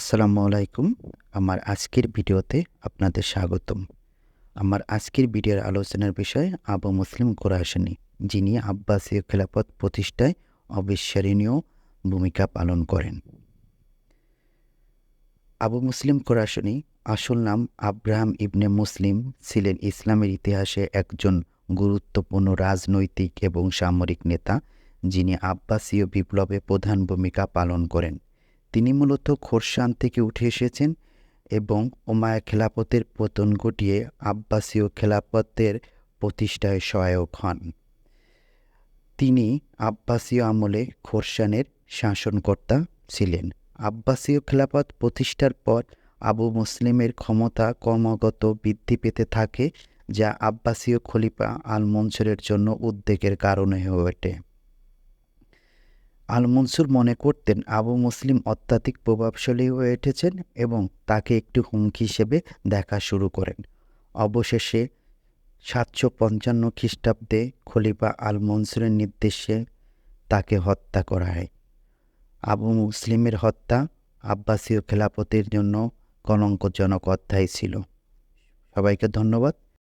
আসসালামু আলাইকুম। আমার আজকের ভিডিওতে আপনাদের স্বাগতম। আমার আজকের ভিডিওর আলোচনার বিষয় আবু মুসলিম কোরআশনী যিনি আব্বাসীয় খেলাফত প্রতিষ্ঠায় অবিস্মরণীয় ভূমিকা পালন করেন। আবু মুসলিম কোরআশনী আসল নাম আব্রাহাম ইবনে মুসলিম ছিলেন ইসলামের ইতিহাসে একজন গুরুত্বপূর্ণ রাজনৈতিক এবং সামরিক নেতা, যিনি আব্বাসীয় বিপ্লবে প্রধান ভূমিকা পালন করেন। তিনি মূলত খোরশান থেকে উঠে এসেছেন এবং ওমায়া খেলাপতের পতন ঘটিয়ে আব্বাসীয় খেলাপতের প্রতিষ্ঠায় সহায়ক হন। তিনি আব্বাসীয় আমলে খোরশানের শাসনকর্তা ছিলেন। আব্বাসীয় খেলাপত প্রতিষ্ঠার পর আবু মুসলিমের ক্ষমতা ক্রমাগত বৃদ্ধি পেতে থাকে, যা আব্বাসীয় খলিফা আল মনসুরের জন্য উদ্বেগের কারণে হয়ে ওঠে। আল মনসুর মনে করতেন আবু মুসলিম অত্যাধিক প্রভাবশালী হয়ে উঠেছেন এবং তাকে একটি হুমকি হিসেবে দেখা শুরু করেন। অবশেষে সাতশো পঞ্চান্ন খ্রিস্টাব্দে খলিফা আল মনসুরের নির্দেশে তাকে হত্যা করা হয়। আবু মুসলিমের হত্যা আব্বাসীয় খেলাপতের জন্য কলঙ্কজনক অধ্যায় ছিল। সবাইকে ধন্যবাদ।